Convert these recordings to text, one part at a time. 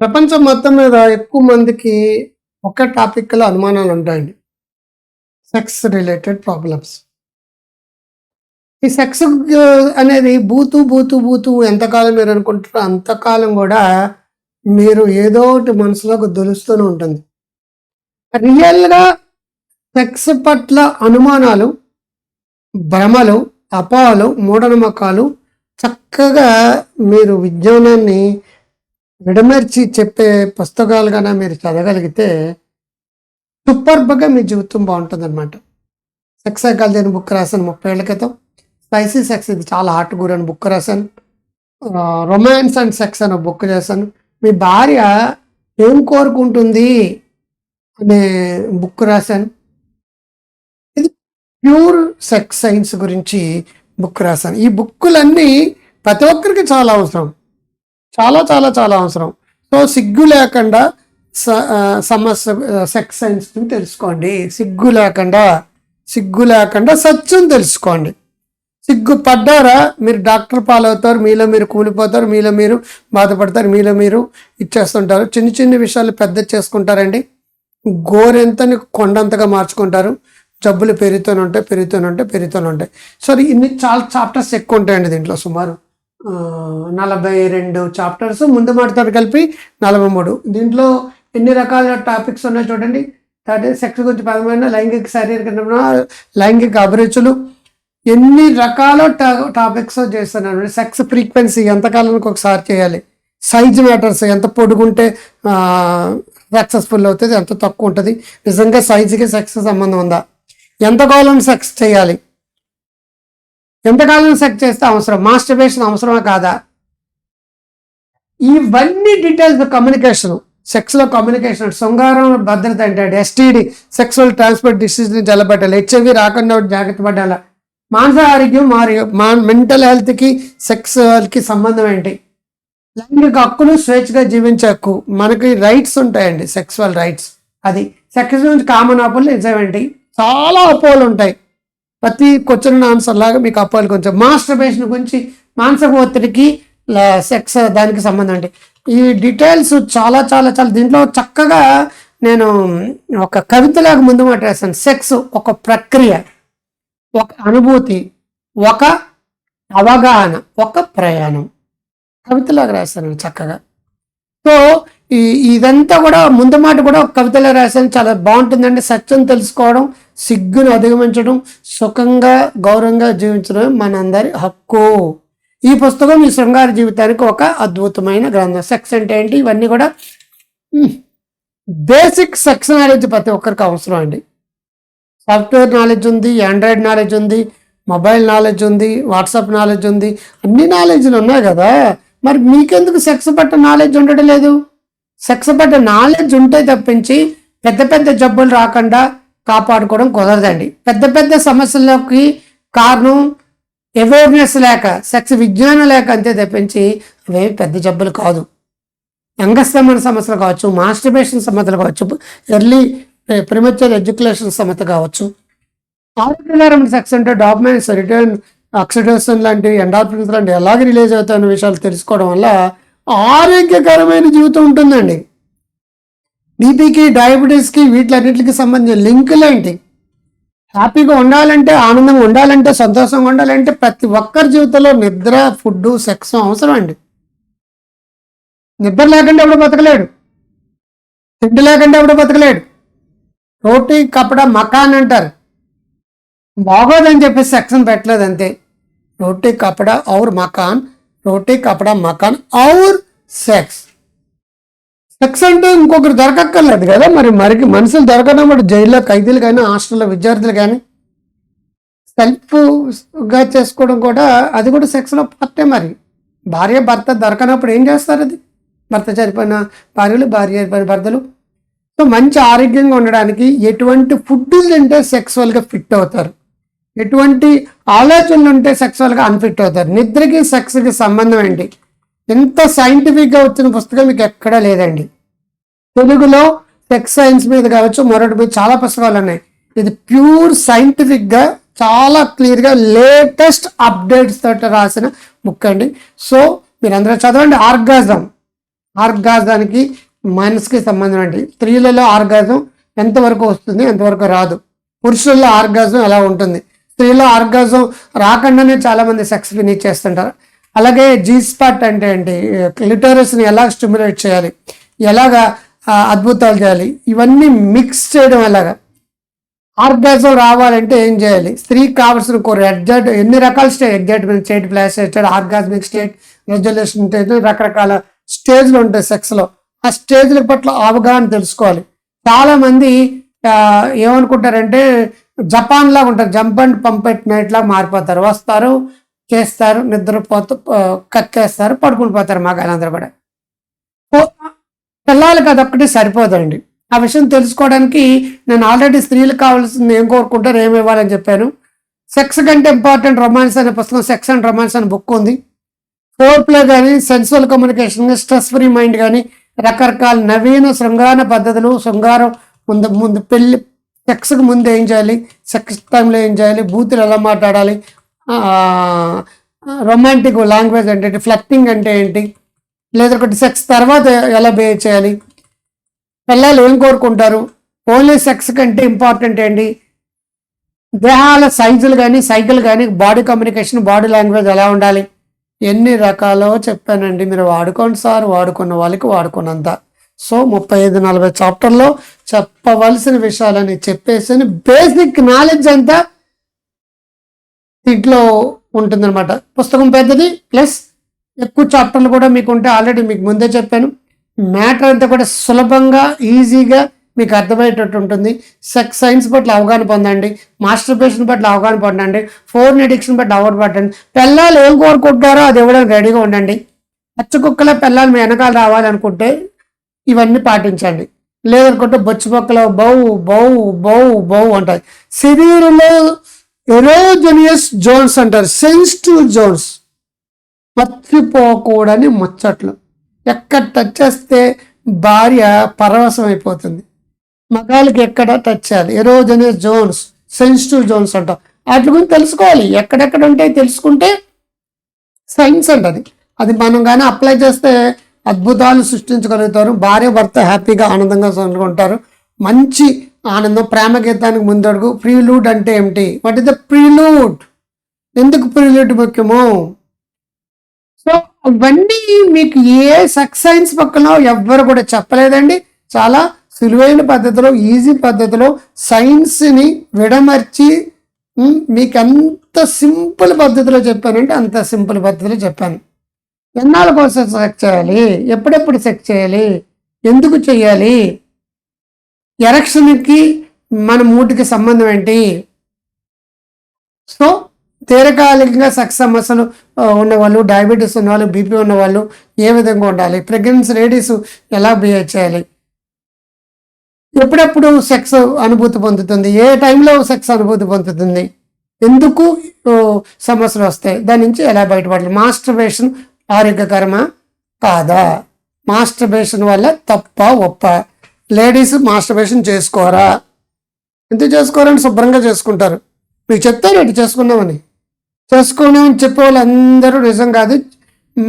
ప్రపంచం మొత్తం మీద ఎక్కువ మందికి ఒక టాపిక్లో అనుమానాలు ఉంటాయండి. సెక్స్ రిలేటెడ్ ప్రాబ్లమ్స్ ఈ సెక్స్ uh, అనేది బూతు బూతు బూతు ఎంతకాలం మీరు అనుకుంటారో అంతకాలం కూడా మీరు ఏదో ఒకటి మనసులోకి దొలుస్తూనే ఉంటుంది. రియల్గా సెక్స్ పట్ల అనుమానాలు భ్రమలు అపోహలు మూఢనమ్మకాలు చక్కగా మీరు విజ్ఞానాన్ని విడమర్చి చెప్పే పుస్తకాలు కన్నా మీరు చదవగలిగితే సూపర్బ్గా మీ జీవితం బాగుంటుందన్నమాట. సెక్స్ సైకాలజీ బుక్ రాశాను ముప్పై ఏళ్ళ క్రితం. స్పైసీ సెక్స్ ఇది చాలా హార్ట్ గురి అని బుక్ రాశాను. రొమాన్స్ అండ్ సెక్స్ అని బుక్ చేశాను. మీ భార్య ఏం కోరుకుంటుంది అనే బుక్ రాశాను. ఇది ప్యూర్ సెక్స్ సైన్స్ గురించి బుక్ రాశాను. ఈ బుక్కులన్నీ ప్రతి ఒక్కరికి చాలా అవసరం. చాలా చాలా చాలా అవసరం. సో సిగ్గు లేకుండా స- సమస్య సెక్స్ సైన్స్ని తెలుసుకోండి. సిగ్గు లేకుండా సిగ్గు లేకుండా సత్యం తెలుసుకోండి. సిగ్గు పడ్డారా మీరు డాక్టర్ పాలవుతారు మీలో మీరు కూలిపోతారు మీలో మీరు బాధపడతారు మీలో మీరు ఇచ్చేస్తుంటారు. చిన్న చిన్న విషయాలు పెద్ద చేసుకుంటారండి. గోరెంతని కొండంతగా మార్చుకుంటారు. జబ్బులు పెరుగుతూనే ఉంటాయి పెరుగుతూనే ఉంటాయి పెరుగుతూనే ఉంటాయి. సో ఇన్ని చాలా చాప్టర్స్ ఎక్కువ ఉంటాయండి దీంట్లో సుమారు. నలభై రెండు చాప్టర్స్ ముందు మాటతో కలిపి నలభై మూడు. దీంట్లో ఎన్ని రకాల టాపిక్స్ ఉన్నాయి చూడండి. అంటే సెక్స్ గురించి పదమైన లైంగిక శారీరక లైంగిక అభిరుచులు ఎన్ని రకాల టా- టాపిక్స్ చేస్తున్నాను సెక్స్ ఫ్రీక్వెన్సీ ఎంతకాలానికి ఒకసారి చేయాలి? సైజ్ మ్యాటర్స్ ఎంత పొడుగుంటే సక్సెస్ఫుల్ అవుతుంది ఎంత తక్కువ ఉంటుంది? నిజంగా సైజుకి సెక్స్ సంబంధం ఉందా? ఎంతకాలం సెక్స్ చేయాలి? ఎంతకాలం సెక్స్ చేస్తే అవసరం? మాస్టర్బేషన్ అవసరమా కాదా? ఇవన్నీ డీటెయిల్స్ కమ్యూనికేషన్. సెక్స్లో కమ్యూనికేషన్ శృంగారం భద్రత అంటే ఎస్టీడీ సెక్సువల్ ట్రాన్స్పోర్ట్ డిసీజ్ నుంచి నిలబెట్టాలి హెచ్ఐవి రాకుండా జాగ్రత్త పడాలి? మానసిక ఆరోగ్యం మరి మా మెంటల్ హెల్త్కి సెక్స్కి సంబంధం ఏంటి? లైంగిక హక్కులు స్వేచ్ఛగా జీవించే హక్కు. మనకి రైట్స్ ఉంటాయండి సెక్సువల్ రైట్స్. అది సెక్స్ నుంచి కామన్ అపోలు నిజమేంటి చాలా అపోలు ఉంటాయి ప్రతి క్వశ్చన్ ఆన్సర్ లాగా మీకు అప్పాలి కొంచెం మాస్టర్బేషన్ గురించి మానసిక ఒత్తిడికి సెక్స్ దానికి సంబంధం అండి. ఈ డీటెయిల్స్ చాలా చాలా చాలా దీంట్లో చక్కగా నేను ఒక కవితలాగా ముందు మాట రాశాను. సెక్స్ ఒక ప్రక్రియ ఒక అనుభూతి ఒక అవగాహన ఒక ప్రయాణం. కవితలాగా రాశాను చక్కగా. సో ఈ ఇదంతా కూడా ముందు మాట కూడా కవితలో రాశాను చాలా బాగుంటుందండి. సత్యం తెలుసుకోవడం సిగ్గును అధిగమించడం సుఖంగా గౌరవంగా జీవించడం మనందరి హక్కు. ఈ పుస్తకం ఈ శృంగార జీవితానికి ఒక అద్భుతమైన గ్రంథం. సెక్స్ అంటే ఏంటి? ఇవన్నీ కూడా బేసిక్ సెక్స్ నాలెడ్జ్ ప్రతి ఒక్కరికి అవసరం అండి. సాఫ్ట్వేర్ నాలెడ్జ్ ఉంది ఆండ్రాయిడ్ నాలెడ్జ్ ఉంది మొబైల్ నాలెడ్జ్ ఉంది వాట్సాప్ నాలెడ్జ్ ఉంది. అన్ని నాలెడ్జ్లు ఉన్నాయి కదా. మరి మీకెందుకు సెక్స్ పట్ల నాలెడ్జ్ ఉండడం లేదు? సెక్స్ పట్ల నాలెడ్జ్ ఉంటే తప్పించి పెద్ద పెద్ద జబ్బులు రాకుండా కాపాడుకోవడం కుదరదండి. పెద్ద పెద్ద సమస్యలకి కారణం అవేర్నెస్ లేక సెక్స్ విజ్ఞానం లేక అంతే తప్పించి అవేవి పెద్ద జబ్బులు కాదు. అంగస్తమన సమస్యలు కావచ్చు మాస్టర్బేషన్ సమస్యలు కావచ్చు ఎర్లీ ప్రిమచర్ ఎడ్యుకేషన్ సమస్య కావచ్చు. ఆరోగ్యకరమైన సెక్స్ అంటే డాక్యుమెంట్స్ రిటర్న్ ఆక్సిడేషన్ లాంటి ఎండార్ఫిన్స్ లాంటివి ఎలాగ రిలీజ్ అవుతాయన్న విషయాలు తెలుసుకోవడం వల్ల ఆరోగ్యకరమైన జీవితం ఉంటుందండి. బీపీకి డయాబెటీస్కి వీటిలన్నిటికి సంబంధించిన లింకులు ఏంటి? హ్యాపీగా ఉండాలంటే ఆనందంగా ఉండాలంటే సంతోషంగా ఉండాలంటే ప్రతి ఒక్కరి జీవితంలో నిద్ర ఫుడ్ సెక్స్ అవసరం అండి. నిద్ర లేకుండా ఎవడు బతకలేడు. తిండి లేకుండా ఎవడు బతకలేడు. రోటీ కపడ మకాన్ అంటారు. బాగోదని చెప్పి సెక్షన్ పెట్టలేదు అంతే రోటీ కపడ ఔర్ మకాన్ రోటీ కపడ మకాన్ ఔర్ సెక్స్. సెక్స్ అంటే ఇంకొకరు దొరకక్కర్లేదు కదా మరి? మరికి మనుషులు దొరకనప్పుడు జైల్లో ఖైదీలు కానీ హాస్టల్లో విద్యార్థులు కానీ సెల్ఫ్గా చేసుకోవడం కూడా అది కూడా సెక్స్లో పార్టే మరి. భార్య భర్త దొరకనప్పుడు ఏం చేస్తారు అది? భర్త చనిపోయిన భార్యలు భార్య చనిపోయిన భర్తలు. సో మంచి ఆరోగ్యంగా ఉండడానికి ఎటువంటి ఫుడ్ తింటే సెక్సువల్గా ఫిట్ అవుతారు. ఎటువంటి ఆలోచనలు ఉంటే సెక్సువల్గా అన్ఫిట్ అవుతారు. నిద్రకి సెక్స్కి సంబంధం ఏంటి? ఎంత సైంటిఫిక్గా వచ్చిన పుస్తకం మీకు ఎక్కడా లేదండి. తెలుగులో సెక్స్ సైన్స్ మీద కావచ్చు మరొకటి మీద చాలా పుస్తకాలు ఉన్నాయి. ఇది ప్యూర్ సైంటిఫిక్గా చాలా క్లియర్గా లేటెస్ట్ అప్డేట్స్ తోటి రాసిన బుక్ అండి. సో మీరందరూ చదవండి. ఆర్గాజం. ఆర్గాజానికి మనసుకి సంబంధం అండి స్త్రీలలో ఆర్గాజం ఎంతవరకు వస్తుంది ఎంతవరకు రాదు. పురుషుల్లో ఆర్గాజం ఎలా ఉంటుంది? స్త్రీలో ఆర్గాజం రాకుండానే చాలా మంది సెక్స్ ఫినిష్ చేస్తుంటారు. అలాగే జీ స్పాట్ అంటే ఏంటి? లిటరస్ని ఎలా స్టిమ్యులేట్ చేయాలి? ఎలాగా అద్భుతాలు చేయాలి? ఇవన్నీ మిక్స్ చేయడం ఎలాగా? ఆర్గాజం రావాలంటే ఏం చేయాలి? స్త్రీకి కావాల్సిన కోరు ఎగ్జాక్ట్ ఎన్ని రకాల state excitement state ప్లాస్ state orgasmic state resolution state రకరకాల స్టేజ్లు ఉంటాయి సెక్స్లో. ఆ స్టేజ్ల పట్ల అవగాహన తెలుసుకోవాలి. చాలామంది ఏమనుకుంటారంటే జపాన్ లాగా ఉంటారు. జంప్ అండ్ పంపెట్ నైట్ లాగా మారిపోతారు. వస్తారు చేస్తారు నిద్రపోతూ కక్కేస్తారు పడుకుని పోతారు మగాళ్ళందరూ కూడా. పిల్లలు పిల్లలకి అదొక్కటి సరిపోదండి. ఆ విషయం తెలుసుకోవడానికి నేను ఆల్రెడీ స్త్రీలు కావాల్సింది ఏం కోరుకుంటారు ఏమి ఇవ్వాలని చెప్పాను. సెక్స్ కంటే ఇంపార్టెంట్ రొమాన్స్ అనే పుస్తకం సెక్స్ అండ్ రొమాన్స్ అనే బుక్ ఉంది. ఫోర్ ప్లే కానీ sensual communication stress free mind కానీ రకరకాల నవీన శృంగార పద్ధతులు శృంగారం ముందు ముందు పెళ్ళి సెక్స్కి ముందు ఏం చేయాలి? సెక్స్ టైంలో ఏం చేయాలి? బూతులు ఎలా మాట్లాడాలి? రొమాంటిక్ లాంగ్వేజ్ అంటే ఏంటి? ఫ్లక్టింగ్ అంటే ఏంటి? లేదా ఒకటి సెక్స్ తర్వాత ఎలా బిహేవ్ చేయాలి? పిల్లలు ఏం కోరుకుంటారు? ఓన్లీ సెక్స్ కంటే ఇంపార్టెంట్ ఏంటి? దేహాల సైజులు కానీ సైకిల్ కానీ బాడీ కమ్యూనికేషన్ బాడీ లాంగ్వేజ్ ఎలా ఉండాలి? ఎన్ని రకాలో చెప్పానండి. మీరు వాడుకోండి సార్. వాడుకున్న వాళ్ళకి వాడుకున్నంత. సో ముప్పై ఐదు నలభై చాప్టర్లో చెప్పవలసిన విషయాలని చెప్పేసి బేసిక్ నాలెడ్జ్ అంతా దీంట్లో ఉంటుందన్నమాట. పుస్తకం పెద్దది ప్లస్ ఎక్కువ చాప్టర్లు కూడా మీకు ఉంటే ఆల్రెడీ మీకు ముందే చెప్పాను. మ్యాటర్ అంతా కూడా సులభంగా ఈజీగా మీకు అర్థమయ్యేటట్టు ఉంటుంది. సెక్స్ సైన్స్ పట్ల అవగాహన పొందండి. మాస్టర్బేషన్ పట్ల అవగాహన పొందండి. ఫోన్ ఎడిక్షన్ పట్ల అవగాహన పట్టండి. పిల్లలు ఏం కోరుకుంటారో అది ఇవ్వడానికి రెడీగా ఉండండి. పచ్చ కుక్కల పిల్లలు మీ వెనకాల రావాలనుకుంటే ఇవన్నీ పాటించండి. లేదనుకుంటే బొచ్చు మొక్కలు బౌ బౌ బౌ బౌ అంటాయి శరీరంలో ఎరోజనియస్ జోన్స్ అంటారు. Sensitive zones. మర్చిపోకూడని ముచ్చట్లు. ఎక్కడ టచ్ చేస్తే భార్య పరవశం అయిపోతుంది. మగాళ్ళకి ఎక్కడ టచ్ చేయాలి? ఎరోజనియస్ జోన్స్ సెన్సిటివ్ జోన్స్ అంటాం వాటి గురించి తెలుసుకోవాలి. ఎక్కడెక్కడ ఉంటాయి తెలుసుకుంటే సైన్స్ అంటది. అది మనం కానీ అప్లై చేస్తే అద్భుతాలు సృష్టించగలుగుతారు. భార్య భర్త హ్యాపీగా ఆనందంగా ఉంటారు. మంచి ఆనందం ప్రేమ గీతానికి ముందడుగు ప్రీలూడ్ అంటే ఏమిటి? వాట్ ఇస్ ద ప్రీలూడ్ ఎందుకు ప్రీలూడ్ ముఖ్యము? సో అవన్నీ మీకు ఏ సెక్స్ సైన్స్ పక్కన ఎవ్వరు కూడా చెప్పలేదండి. చాలా సులువైన పద్ధతిలో ఈజీ పద్ధతిలో సైన్స్ని విడమర్చి మీకు ఎంత సింపుల్ పద్ధతిలో చెప్పానంటే అంత సింపుల్ పద్ధతిలో చెప్పాను. ఎన్నాళ్ళ కోసం సెక్ చేయాలి? ఎప్పుడెప్పుడు సెక్ చేయాలి? ఎందుకు చేయాలి? ఎరక్షన్కి మన మూటికి సంబంధం ఏంటి? సో దీర్ఘకాలికంగా సెక్స్ సమస్యలు ఉన్నవాళ్ళు డయాబెటీస్ ఉన్నవాళ్ళు బీపీ ఉన్నవాళ్ళు ఏ విధంగా ఉండాలి? ప్రెగ్నెన్సీ లేడీస్ ఎలా బిహేవ్ చేయాలి? ఎప్పుడెప్పుడు సెక్స్ అనుభూతి పొందుతుంది? ఏ టైంలో సెక్స్ అనుభూతి పొందుతుంది? ఎందుకు సమస్యలు వస్తాయి? దాని నుంచి ఎలా బయటపడాలి? మాస్టర్బేషన్ ఆరోగ్యకరమా? కాదా. మాస్టర్బేషన్ వల్ల తప్ప ఒప్ప? లేడీస్ మాస్టర్బేషన్ చేసుకోరా? ఎంత చేసుకోరని శుభ్రంగా చేసుకుంటారు. మీకు చెప్తారు ఇటు చేసుకున్నామని చేసుకున్నామని చెప్పే వాళ్ళు అందరూ నిజం కాదు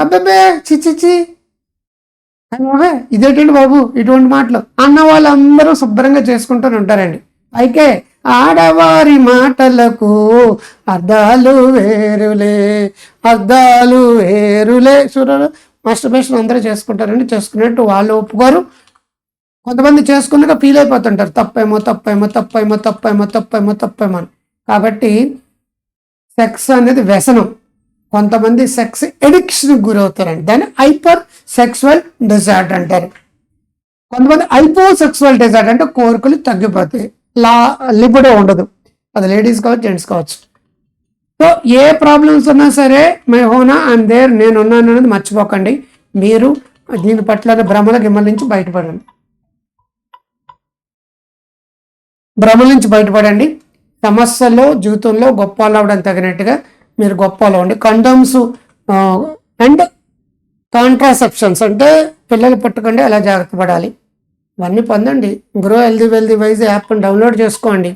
అబ్బాబే చిచ్చిచి అయ్యో, ఇదేంటండి బాబు? ఇటువంటి మాటలు. అన్న వాళ్ళందరూ శుభ్రంగా చేసుకుంటూనే ఉంటారండి. అయితే ఆడవారి మాటలకు అర్థాలు వేరులే అర్థాలు వేరులే. చూడరు మాస్టర్బేషన్ అందరూ చేసుకుంటారండి చేసుకున్నట్టు వాళ్ళు ఒప్పుకోరు. కొంతమంది చేసుకున్నాక ఫీల్ అయిపోతుంటారు. తప్పేమో తప్పేమో తప్పేమో తప్పేమో తప్పేమో తప్పేమో అని. కాబట్టి సెక్స్ అనేది వ్యసనం. కొంతమంది సెక్స్ ఎడిక్షన్కి గురవుతారండి. దాన్ని హైపర్ సెక్సువల్ డిజార్డ్ అంటారు. కొంతమంది హైపో సెక్సువల్ డిజార్డ్ అంటే కోరికలు తగ్గిపోతాయి. లా లిబిడో ఉండదు. అది లేడీస్ కావచ్చు జెంట్స్ కావచ్చు. సో ఏ ప్రాబ్లమ్స్ ఉన్నా సరే మై హోనా అండ్ దేర్ నేను ఉన్నాను అనేది మర్చిపోకండి. మీరు దీని పట్ల భ్రమల గిమ్మల నుంచి బయటపడండి. భ్రమల నుంచి బయటపడండి. సమస్యలో జీవితంలో గొప్ప వాళ్ళు తగినట్టుగా మీరు గొప్ప వాళ్ళు అవ్వండి కండమ్స్ అండ్ కాంట్రాసెప్షన్స్ అంటే పిల్లలు పుట్టకుండా అలా జాగ్రత్త పడాలి? ఇవన్నీ పొందండి. గ్రో హెల్దీ వెల్దీ వైజ్ యాప్ని డౌన్లోడ్ చేసుకోండి.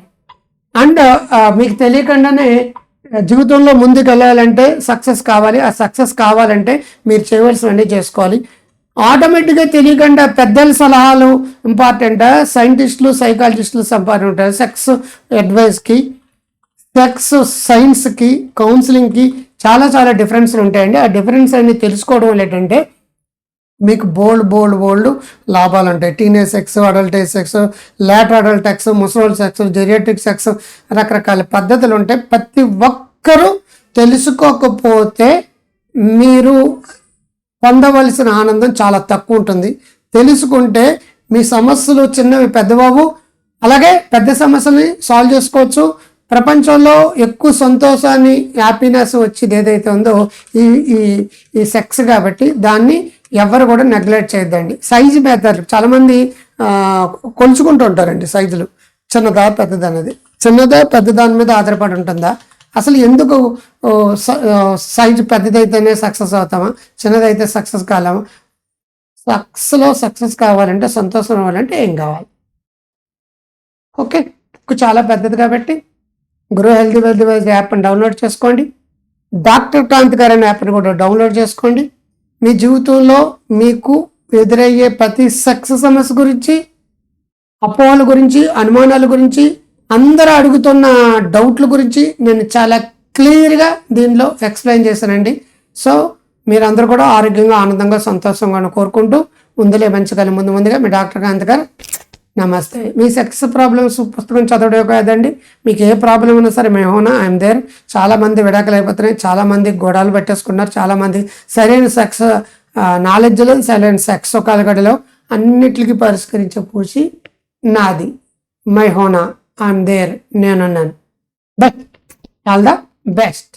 అండ్ uh, మీకు తెలియకుండానే uh, జీవితంలో ముందుకు వెళ్ళాలంటే సక్సెస్ కావాలి. ఆ సక్సెస్ కావాలంటే మీరు చేయవలసినవన్నీ చేసుకోవాలి. ఆటోమేటిక్గా తెలియకుండా పెద్దల సలహాలు ఇంపార్టెంట్ సైంటిస్టులు సైకాలజిస్టులు ఉంటారు. సెక్స్ అడ్వైస్కి సెక్స్ సైన్స్కి కౌన్సిలింగ్కి చాలా చాలా డిఫరెన్స్లు ఉంటాయండి. ఆ డిఫరెన్స్ అన్ని తెలుసుకోవడం ఏంటంటే మీకు బోల్డ్ బోల్డ్ బోల్డ్ లాభాలు ఉంటాయి teenage sex adult age sex late adult sex ముసలోల్ sex geriatric sex రకరకాల పద్ధతులు ఉంటాయి ప్రతి ఒక్కరూ తెలుసుకోకపోతే మీరు పొందవలసిన ఆనందం చాలా తక్కువ ఉంటుంది తెలుసుకుంటే మీ సమస్యలు చిన్నవి పెద్దబాబు అలాగే పెద్ద సమస్యని సాల్వ్ చేసుకోవచ్చు. ప్రపంచంలో ఎక్కువ సంతోషాన్ని హ్యాపీనెస్ వచ్చేది ఏదైతే ఉందో ఈ ఈ ఈ సెక్స్ కాబట్టి దాన్ని ఎవరు కూడా నెగ్లెక్ట్ చేయొద్దండి. సైజు బెటర్ చాలామంది కొలుచుకుంటూ ఉంటారండి సైజులు చిన్నదా పెద్దదా అనేది. చిన్నదా పెద్ద దాని మీద ఆధారపడి ఉంటుందా? అసలు ఎందుకు స- సైజు పెద్దదైతేనే సక్సెస్ అవుతామా? చిన్నదైతే సక్సెస్ కాలేమా? సక్సెస్లో సక్సెస్ కావాలంటే సంతోషం అవ్వాలంటే ఏం కావాలి? ఓకే. బుక్ చాలా పెద్దది కాబట్టి గురు హెల్తీ వెల్తీ వైజ్ యాప్ని డౌన్లోడ్ చేసుకోండి. డాక్టర్ క్రాంతి గారి అనే యాప్ని కూడా డౌన్లోడ్ చేసుకోండి. మీ జీవితంలో మీకు ఎదురయ్యే ప్రతి సక్సెస్ సమస్య గురించి అపోహల గురించి అనుమానాల గురించి అందరూ అడుగుతున్న డౌట్ల గురించి నేను చాలా క్లియర్గా దీనిలో ఎక్స్ప్లెయిన్ చేశానండి. సో మీరందరూ కూడా ఆరోగ్యంగా ఆనందంగా సంతోషంగా కోరుకుంటూ ముందులే మంచిగా ముందు ముందుగా మీ డాక్టర్ కాంత్ గారు. నమస్తే. మీ సెక్స్ ప్రాబ్లమ్స్ పుస్తకం చదవడం కాదండి. మీకు ఏ ప్రాబ్లం ఉన్నా సరే మేము ఐఎమ్ దేర్ చాలా మంది విడాకులు అయిపోతున్నాయి. చాలా మంది గోడాలు పెట్టేసుకున్నారు చాలా మంది సరైన సెక్స్ నాలెడ్జ్లో సరైన సెక్స్ కలగడలో అన్నిటికీ పరిష్కరించే పూసి నాది. మై హోనా ఐఎమ్ దేర్ నేనున్నాను. But all the best